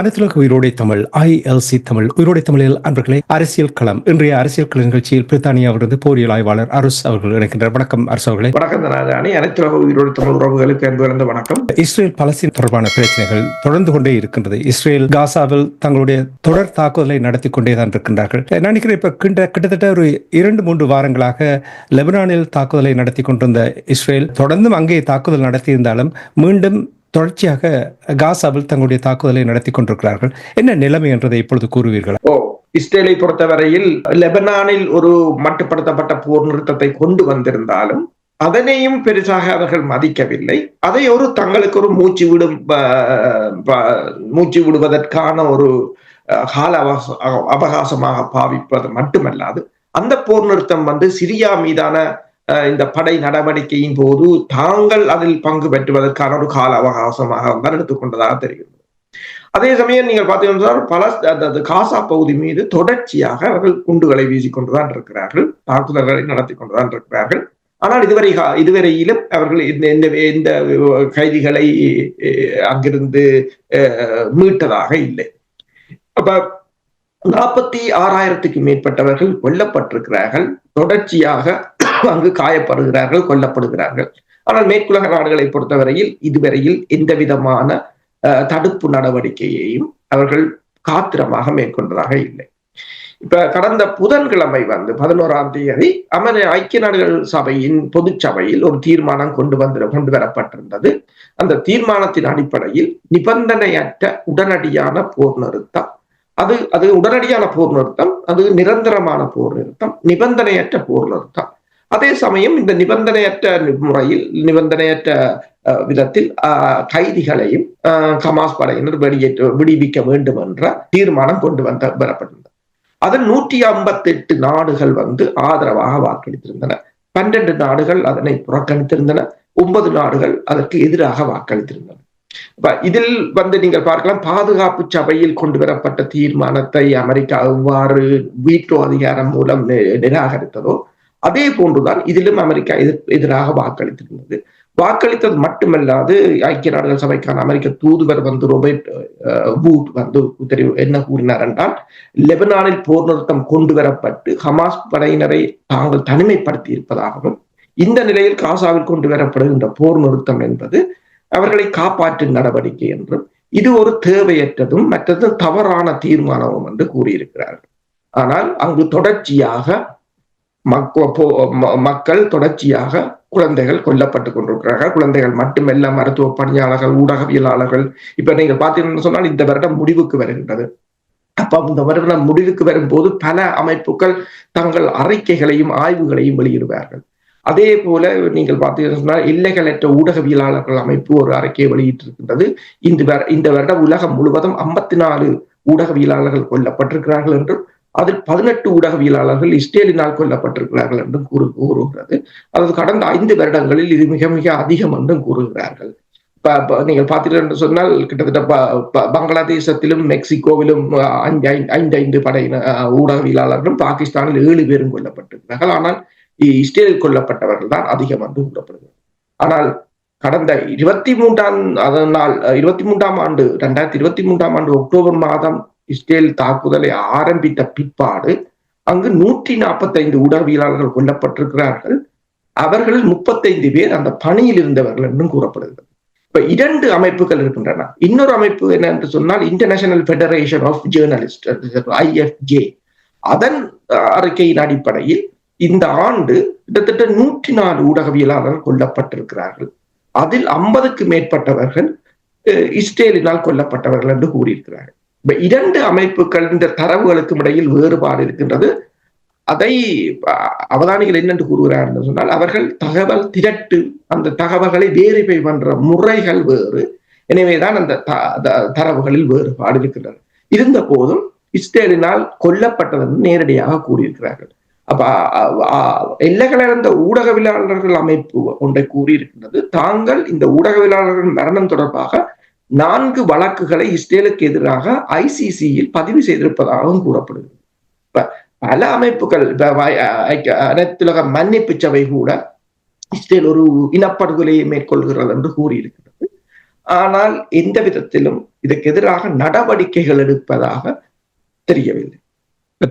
பனத்துலக உயிரோடை தமிழ் ஐஎல்சி தமிழ் உயிரோடை தமிழில் அன்பர்களே அரசியல் களம். இன்றைய அரசியல் கள நிகழ்ச்சியில் பிரித்தானியாவிலிருந்து போரியல் ஆய்வாளர் அரசு அவர்கள் இணைக்கின்றார் வணக்கம் அரசு அவர்களே. வணக்கம் தனாதானி அனைத்து உலக உயிரோடு தமிழ் உறவுகளுக்கு அன்பு வணக்கம். இஸ்ரேல் பலஸ்தீன் தொடர்பான பிரச்சனைகள் தொடர்ந்து கொண்டே இருக்கின்றது. இஸ்ரேல் காசாவில் தங்களுடைய தொடர் தாக்குதலை நடத்தி கொண்டே தான் இருக்கின்றார்கள். நான் நினைக்கிறேன் இப்ப கிட்ட கிட்டத்தட்ட ஒரு இரண்டு மூன்று வாரங்களாக லெபனானில் தாக்குதலை நடத்தி கொண்டிருந்த இஸ்ரேல் தொடர்ந்தும் அங்கே தாக்குதல் நடத்தியிருந்தாலும் மீண்டும் தொடர்ச்சியாக காசாவில் தங்களுடைய தாக்குதலை நடத்தி கொண்டிருக்கிறார்கள். என்ன நிலைமை என்றதை இப்பொழுது கூறுவீர்கள்? ஓ இஸ்ரேலை பொறுத்தவரையில் லெபனானில் ஒரு மட்டுப்படுத்தப்பட்ட போர் நிறுத்தத்தை கொண்டு வந்திருந்தாலும் அதனையும் பெருசாக அவர்கள் மதிக்கவில்லை. அதை ஒரு தங்களுக்கு ஒரு மூச்சு விடும் ப- மூச்சு விடுவதற்கான ஒரு அஹ், கால அவகாசமாக பாவிப்பது மட்டுமல்லாது அந்த போர் நிறுத்தம் வந்து சிரியா மீதான இந்த படை நடவடிக்கையின் போது தாங்கள் அதில் பங்கு பெற்றுவதற்கான ஒரு கால அவகாசமாக தான் எடுத்துக்கொண்டதாக தெரிகிறது. அதே சமயம் நீங்கள் பார்த்தீங்கன்னா பல அந்த காசா பகுதி மீது தொடர்ச்சியாக அவர்கள் குண்டுகளை வீசிக்கொண்டுதான் இருக்கிறார்கள் தாக்குதல்களை நடத்தி கொண்டுதான் இருக்கிறார்கள். ஆனால் இதுவரை கா- இதுவரையிலும் அவர்கள் இந்த இந்த இந்த கைதிகளை அஹ், அங்கிருந்து அஹ், மீட்டதாக இல்லை. அப்ப நாற்பத்தி ஆறாயிரத்துக்கு மேற்பட்டவர்கள் கொல்லப்பட்டிருக்கிறார்கள். தொடர்ச்சியாக அங்கு காயப்படுகிறார்கள் கொல்லப்படுகிறார்கள். ஆனால் மேற்குலக நாடுகளை பொறுத்தவரையில் இதுவரையில் எந்த விதமான தடுப்பு நடவடிக்கையையும் அவர்கள் காத்திரமாக மேற்கொண்டதாக இல்லை. இப்ப கடந்த புதன்கிழமை வந்து பதினோராம் தேதி அமர ஐக்கிய நாடுகள் சபையின் பொதுச் சபையில் ஒரு தீர்மானம் கொண்டு வந்து கொண்டு வரப்பட்டிருந்தது. அந்த தீர்மானத்தின் அடிப்படையில் நிபந்தனையற்ற உடனடியான போர் நிறுத்தம். அது அது உடனடியான போர் நிறுத்தம் அது நிரந்தரமான போர் நிறுத்தம் நிபந்தனையற்ற போர் நிறுத்தம். அதே சமயம் இந்த நிபந்தனையற்ற முறையில் நிபந்தனையற்ற விதத்தில் கைதிகளையும் ஹமாஸ் படையினர் வெளியேற்ற விடுவிக்க வேண்டும் என்ற தீர்மானம் கொண்டு வந்த வரப்பட்டிருந்தது அதன் நூற்றி ஐம்பத்தி எட்டு நாடுகள் வந்து ஆதரவாக வாக்களித்திருந்தன. பன்னெண்டு நாடுகள் அதனை புறக்கணித்திருந்தன. ஒன்பது நாடுகள் அதற்கு எதிராக வாக்களித்திருந்தன. இதில் வந்து நீங்கள் பார்க்கலாம் பாதுகாப்பு சபையில் கொண்டு வரப்பட்ட தீர்மானத்தை அமெரிக்கா எவ்வாறு வீட்டோ அதிகாரம் மூலம் நி- நிராகரித்ததோ அதே போன்றுதான் இதிலும் அமெரிக்கா எதிர் எதிராக வாக்களித்திருந்தது. வாக்களித்தது மட்டுமல்லாது ஐக்கிய நாடுகள் சபைக்கான அமெரிக்க தூதுவர் வந்து ரோபர்ட் வூட் வந்து தெரிவு என்ன கூறினார் என்றால் லெபனானில் போர் நிறுத்தம் கொண்டு வரப்பட்டு ஹமாஸ் படையினரை தாங்கள் தனிமைப்படுத்தி இருப்பதாகவும் இந்த நிலையில் காசாவில் கொண்டு வரப்படுகின்ற போர் நிறுத்தம் என்பது அவர்களை காப்பாற்றும் நடவடிக்கை என்றும் இது ஒரு தேவையற்றதும் மற்றது தவறான தீர்மானமும் என்று கூறியிருக்கிறார்கள். ஆனால் அங்கு தொடர்ச்சியாக மக்கள் தொடர்ச்சியாக குழந்தைகள் கொல்லப்பட்டு கொண்டிருக்கிறார்கள். குழந்தைகள் மட்டுமல்ல மருத்துவ பணியாளர்கள் ஊடகவியலாளர்கள். இப்ப நீங்க பாத்தீங்கன்னு சொன்னால் இந்த வருடம் முடிவுக்கு வருகின்றது. அப்ப இந்த வருடம் முடிவுக்கு வரும்போது பல அமைப்புகள் தங்கள் அறிக்கைகளையும் ஆய்வுகளையும் வெளியிடுவார்கள். அதே போல நீங்கள் பார்த்தீங்கன்னா சொன்னால் எல்லைகளற்ற ஊடகவியலாளர்கள் அமைப்பு ஒரு அறிக்கையை வெளியிட்டிருக்கின்றது. இந்த இந்த வருடம் உலகம் முழுவதும் ஐம்பத்தி நாலு ஊடகவியலாளர்கள் கொல்லப்பட்டிருக்கிறார்கள் என்றும் அதில் பதினெட்டு ஊடகவியலாளர்கள் இஸ்ரேலினால் கொல்லப்பட்டிருக்கிறார்கள் என்றும் கூறு கூறுகிறது. அதாவது கடந்த ஐந்து வருடங்களில் இது மிக மிக அதிகம் என்றும் கூறுகிறார்கள். நீங்கள் பார்த்தீர்கள் என்று சொன்னால் கிட்டத்தட்ட ப- ப- பங்களாதேசத்திலும் மெக்சிகோவிலும் ஐந்து ஐந்து- ஐந்து படையின ஊடகவியலாளர்களும் பாகிஸ்தானில் ஏழு பேரும் கொல்லப்பட்டிருக்கிறார்கள். ஆனால் இஸ்ரேலில் கொல்லப்பட்டவர்கள் தான் அதிகம் என்று கூறப்படுகிறது. ஆனால் கடந்த இருபத்தி மூன்றாம் அதன் நாள் இருபத்தி மூன்றாம் ஆண்டு ரெண்டாயிரத்தி இருபத்தி மூன்றாம் ஆண்டு அக்டோபர் மாதம் இஸ்ரேல் தாக்குதலை ஆரம்பித்த பிற்பாடு அங்கு நூற்றி நாற்பத்தைந்து ஊடகவியலாளர்கள் கொல்லப்பட்டிருக்கிறார்கள். அவர்களில் முப்பத்தைந்து பேர் அந்த பணியில் இருந்தவர்கள் என்றும் கூறப்படுகிறது. இப்ப இரண்டு அமைப்புகள் இருக்கின்றன. இன்னொரு அமைப்பு என்ன என்று சொன்னால் international federation of journalist IFJ அதன் அறிக்கையின் அடிப்படையில் இந்த ஆண்டு கிட்டத்தட்ட நூற்றி நாலு ஊடகவியலாளர்கள் கொல்லப்பட்டிருக்கிறார்கள். அதில் ஐம்பதுக்கு மேற்பட்டவர்கள் இஸ்ரேலினால் கொல்லப்பட்டவர்கள் என்று கூறியிருக்கிறார்கள். இப்ப இரண்டு அமைப்புகள் இந்த தரவுகளுக்கும் இடையில் வேறுபாடு இருக்கின்றது. அதை அவதானிகள் என்னென்று கூறுகிறார் என்று சொன்னால் அவர்கள் தகவல் திரட்டு அந்த தகவல்களை வேரிஃபை பண்ற முறைகள் வேறு. எனவேதான் அந்த த- த- தரவுகளில் வேறுபாடு இருக்கின்றது. இருந்த போதும் இஸ்ரேலினால் கொல்லப்பட்டதென்று நேரடியாக கூறியிருக்கிறார்கள். அப்ப அ- அ- ஊடகவியலாளர்கள் அமைப்பு ஒன்றை கூறியிருக்கின்றது. தாங்கள் இந்த ஊடகவியலாளர்கள் மரணம் தொடர்பாக நான்கு வழக்குகளை இஸ்ரேலுக்கு எதிராக ஐசிசியில் பதிவு செய்திருப்பதாகவும் கூறப்படுகிறது. இப்ப பல அமைப்புகள் அனைத்துலக மன்னிப்பு சபை கூட இஸ்ரேல் ஒரு இனப்படுகொலையை மேற்கொள்கிறது என்று கூறியிருக்கிறது. ஆனால் எந்த விதத்திலும் இதற்கு எதிராக நடவடிக்கைகள் எடுப்பதாக தெரியவில்லை.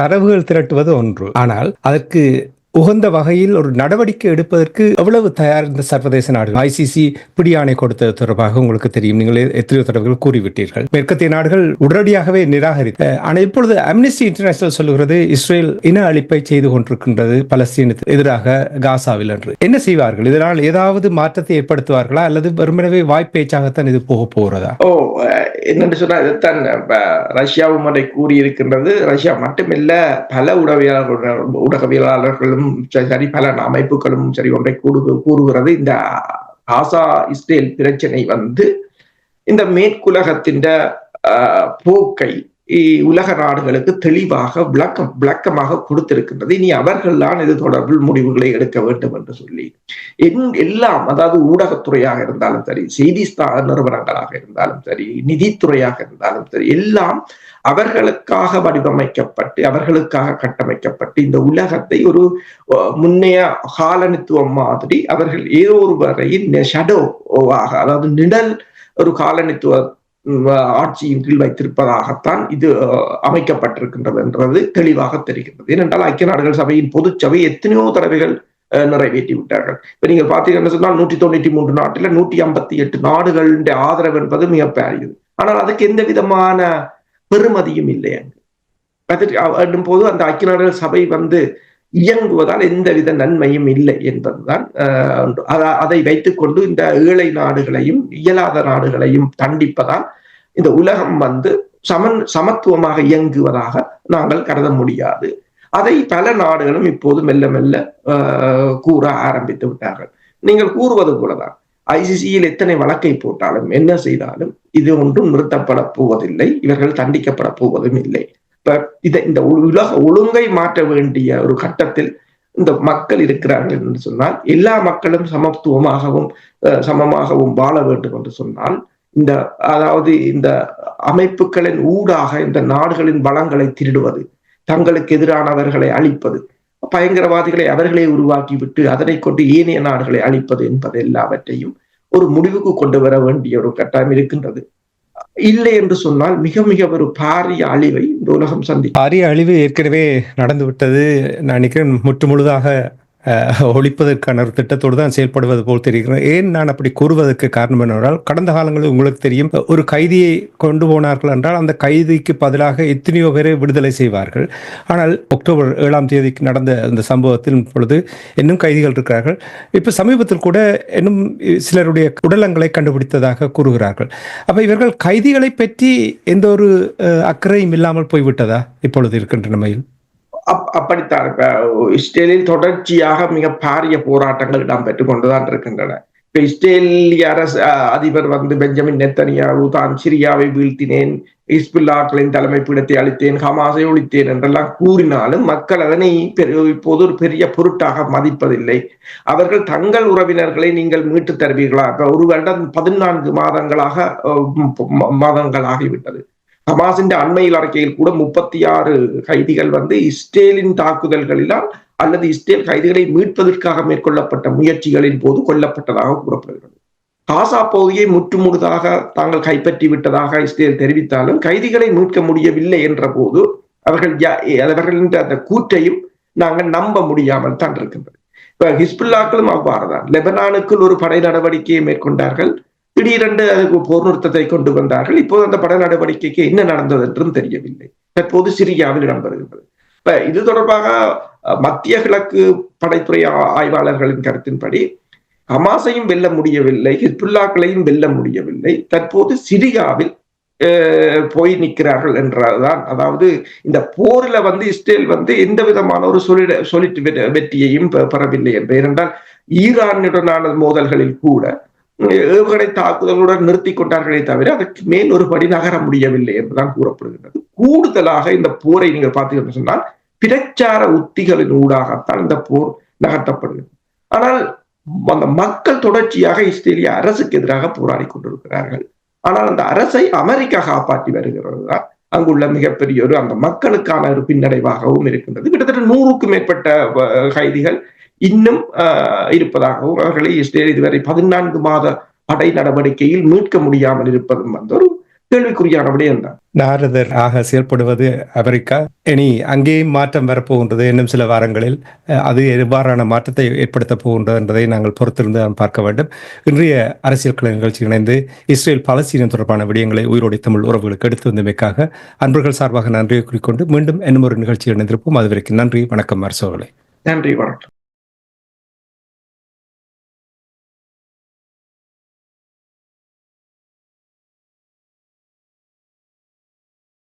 தரவுகள் திரட்டுவது ஒன்று. ஆனால் அதற்கு உகந்த வகையில் ஒரு நடவடிக்கை எடுப்பதற்கு எவ்வளவு தயார் இந்த சர்வதேச நாடுகள் ஐசிசி பிடியாணை கொடுத்தது தொடர்பாக உங்களுக்கு தெரியும் நீங்கள் எத்தனையோ தொடர்புகள் கூறிவிட்டீர்கள் மேற்கத்திய நாடுகள் உடனடியாகவே நிராகரித்த ஆனால் இப்பொழுது அம்னிஸ்டி இன்டர்நேஷனல் சொல்லுகிறது இஸ்ரேல் இன அழிப்பை செய்து கொண்டிருக்கின்றது பலஸ்தீனுக்கு எதிராக காசாவில் என்று என்ன செய்வார்கள் இதனால் ஏதாவது மாற்றத்தை ஏற்படுத்துவார்களா அல்லது வெறுமனவே வாய்ப்பேச்சாகத்தான் இது போக போகிறதா ஓ என்னென்று சொன்னால் இதைத்தான் ரஷ்யாவும் அதை கூறியிருக்கின்றது ரஷ்யா மட்டுமில்ல பல உடவியலாளர்கள் ஊடகவியலாளர்களும் அமைப்புகளும் சரி பல அமைப்புகளும் சரி ஒன்றை கூடு கூறுகிறது. இந்த ஆசா இஸ்ரேல் பிரச்சனை வந்து இந்த மேற்குலகத்தின் போக்கை உலக நாடுகளுக்கு தெளிவாக விளக்கம் விளக்கமாக கொடுத்திருக்கின்றது. இனி அவர்கள்தான் இது தொடர்பில் முடிவுகளை எடுக்க வேண்டும் என்று சொல்லி. என்- எல்லாம் அதாவது ஊடகத்துறையாக இருந்தாலும் சரி செய்தி நிறுவனங்களாக இருந்தாலும் சரி நிதித்துறையாக இருந்தாலும் சரி எல்லாம் அவர்களுக்காக வடிவமைக்கப்பட்டு அவர்களுக்காக கட்டமைக்கப்பட்டு இந்த உலகத்தை ஒரு முன்னைய காலனித்துவம் மாதிரி அவர்கள் ஏதோ ஒரு வரையில் ஷடோவாக அதாவது நிழல் ஒரு காலனித்துவம் ஆட்சியின் கீழ் வைத்திருப்பதாகத்தான் இது அஹ், அமைக்கப்பட்டிருக்கின்றது என்றது தெளிவாக தெரிகின்றது. ஏனென்றால் ஐக்கிய நாடுகள் சபையின் பொதுச்சபை எத்தனையோ தடவைகள் அஹ், நிறைவேற்றி விட்டார்கள் இப்ப நீங்க பாத்தீங்கன்னு சொன்னால் நூற்றி தொண்ணூற்றி மூன்று நாட்டுல நூற்றி ஐம்பத்தி எட்டு நாடுகளுடைய ஆதரவு என்பது மிக பெரியது. ஆனால் அதுக்கு எந்த விதமான பெருமதியும் இல்லை அங்கு. என்னும் போது அந்த ஐக்கிய நாடுகள் சபை வந்து இயங்குவதால் எந்தவித நன்மையும் இல்லை என்பதுதான் அதை வைத்துக்கொண்டு இந்த ஏழை நாடுகளையும் இயலாத நாடுகளையும் தண்டிப்பதால் இந்த உலகம் வந்து சமன் சமத்துவமாக இயங்குவதாக நாங்கள் கருத முடியாது. அதை பல நாடுகளும் இப்போது மெல்ல மெல்ல கூற ஆரம்பித்து விட்டார்கள். நீங்கள் கூறுவது போலதான். ஐசிசியில் எத்தனை வழக்கை போட்டாலும் என்ன செய்தாலும் இது ஒன்றும் நிறுத்தப்பட போவதில்லை. இவர்கள் தண்டிக்கப்பட போவதும் இல்லை. இதை இந்த உலக ஒழுங்கை மாற்ற வேண்டிய ஒரு கட்டத்தில் இந்த மக்கள் இருக்கிறார்கள் என்று சொன்னால் எல்லா மக்களும் சமத்துவமாகவும் சமமாகவும் வாழ வேண்டும் என்று சொன்னால் இந்த அதாவது இந்த அமைப்புகளின் ஊடாக இந்த நாடுகளின் வளங்களை திருடுவது தங்களுக்கு எதிரானவர்களை அழிப்பது பயங்கரவாதிகளை அவர்களே உருவாக்கிவிட்டு அதனை கொண்டு ஏனைய நாடுகளை அழிப்பது என்பது எல்லாவற்றையும் ஒரு முடிவுக்கு கொண்டு வர வேண்டிய ஒரு கட்டாயம் இருக்கின்றது. இல்லை என்று சொன்னால் மிக மிக ஒரு பாரிய அழிவை இந்த உலகம் சந்தி பாரிய அழிவு ஏற்கனவே நடந்துவிட்டது. நான் நினைக்கிறேன் முற்று முழுதாக ஒழிப்பதற்கான ஒரு திட்டத்தோடு தான் செயல்படுவது போல் தெரிகிறது. ஏன் நான் அப்படி கூறுவதற்கு காரணம் என்னவென்றால் கடந்த காலங்களில் உங்களுக்கு தெரியும் ஒரு கைதியை கொண்டு போனார்கள் என்றால் அந்த கைதிக்கு பதிலாக எத்தனையோ பேரை விடுதலை செய்வார்கள். ஆனால் அக்டோபர் ஏழாம் தேதிக்கு நடந்த அந்த சம்பவத்தில் பொழுது இன்னும் கைதிகள் இருக்கிறார்கள். இப்போ சமீபத்தில் கூட இன்னும் சிலருடைய உடலங்களை கண்டுபிடித்ததாக கூறுகிறார்கள். அப்போ இவர்கள் கைதிகளை பற்றி எந்த ஒரு அக்கறையும் இல்லாமல் போய்விட்டதா இப்பொழுது இருக்கின்ற நிலையில் அப் அப்படித்தான். இப்ப இஸ்ரேலில் தொடர்ச்சியாக மிக பாரிய போராட்டங்கள் இடம்பெற்றுக் கொண்டுதான் இருக்கின்றன. இப்ப இஸ்ரேலிய அரசு அதிபர் வந்து பெஞ்சமின் நெத்தனியாவு தான் சிரியாவை வீழ்த்தினேன் இஸ்புல்லாக்களின் தலைமை பீடத்தை அளித்தேன் ஹமாஸை ஒழித்தேன் என்றெல்லாம் கூறினாலும் மக்கள் அதனை பெரு- இப்போது ஒரு பெரிய பொருட்டாக மதிப்பதில்லை. அவர்கள் தங்கள் உறவினர்களை நீங்கள் மீட்டு தருவீர்களா? இப்ப ஒரு வருடம் பதினான்கு மாதங்களாக மாதங்கள் ஆகிவிட்டது ஹமாஸின் அண்மையில் அறிக்கையில் கூட முப்பத்தி ஆறு கைதிகள் வந்து இஸ்ரேலின் தாக்குதல்களினால் அல்லது இஸ்ரேல் கைதிகளை மீட்பதற்காக மேற்கொள்ளப்பட்ட முயற்சிகளின் போது கொல்லப்பட்டதாக கூறப்படுகிறது. காசா பகுதியை முற்றுமுழுதாக தாங்கள் கைப்பற்றி விட்டதாக இஸ்ரேல் தெரிவித்தாலும் கைதிகளை மீட்க முடியவில்லை என்ற போது அவர்கள் யா- அவர்களின் அந்த கூற்றையும் நாங்கள் நம்ப முடியாமல் தான் இருக்கின்றது இப்ப ஹிஸ்புல்லாக்களும் அவ்வாறுதான். லெபனானுக்குள் ஒரு படை நடவடிக்கையை மேற்கொண்டார்கள். திடீரென்று அதுக்கு போர்நிறுத்தத்தை கொண்டு வந்தார்கள். இப்போது அந்த பட நடவடிக்கைக்கு என்ன நடந்தது என்றும் தெரியவில்லை. தற்போது சிரியாவில் இடம்பெறுகின்றது இப்ப இது தொடர்பாக மத்திய கிழக்கு படைத்துறை ஆய்வாளர்களின் கருத்தின்படி ஹமாஸையும் வெல்ல முடியவில்லை ஹிஸ்புல்லாக்களையும் வெல்ல முடியவில்லை. தற்போது சிரியாவில் போய் நிற்கிறார்கள் என்றால்தான் அதாவது இந்த போரில் வந்து இஸ்ரேல் வந்து எந்த விதமான ஒரு சொல்லிட சொல்லிட்டு வெற்றியையும் பெறவில்லை என்று ஏனென்றால் ஈரானுடனான மோதல்களில் கூட ஏவுகணை தாக்குதலுடன் நிறுத்தி கொண்டார்களே தவிர அதற்கு மேல் ஒரு படி நகர முடியவில்லை என்றுதான் கூறப்படுகின்றது. கூடுதலாக இந்த போரை நீங்கள் பார்த்தீங்கன்னு சொன்னால் பிரச்சார உத்திகளின் ஊடாகத்தான் இந்த போர் நகர்த்தப்படுகிறது. ஆனால் அந்த மக்கள் தொடர்ச்சியாக இஸ்ரேலிய அரசுக்கு எதிராக போராடி கொண்டிருக்கிறார்கள். ஆனால் அந்த அரசை அமெரிக்கா காப்பாற்றி வருகிறது தான் அங்குள்ள மிகப்பெரிய ஒரு அந்த மக்களுக்கான ஒரு பின்னடைவாகவும் இருக்கின்றது. கிட்டத்தட்ட நூறுக்கும் மேற்பட்ட கைதிகள் இன்னும் இருப்பதாகவும் அவர்களை இஸ்ரேல் இதுவரை பதினான்கு மாத படை நடவடிக்கையில் மீட்க முடியாமல் இருப்பதும் வந்து ஒரு கேள்விக்குறியான விடயம்தான். நாரதர் ஆக செயல்படுவது அமெரிக்கா இனி அங்கேயும் மாற்றம் வரப்போகின்றது இன்னும் சில வாரங்களில். அது எவ்வாறான மாற்றத்தை ஏற்படுத்தப் போகின்றது என்பதை நாங்கள் பொறுத்திருந்து நாம் பார்க்க வேண்டும். இன்றைய அரசியல் கள நிகழ்ச்சி இணைந்து இஸ்ரேல் பாலஸ்தீனம் தொடர்பான விடயங்களை உயிரோடை தமிழ் உறவுகளுக்கு எடுத்து வந்தமைக்காக அன்பர்கள் சார்பாக நன்றியை குறிக்கொண்டு மீண்டும் இன்னும் ஒரு நிகழ்ச்சி இணைந்திருப்போம். அதுவரைக்கும் நன்றி வணக்கம் அரசோகளை நன்றி வணக்கம்.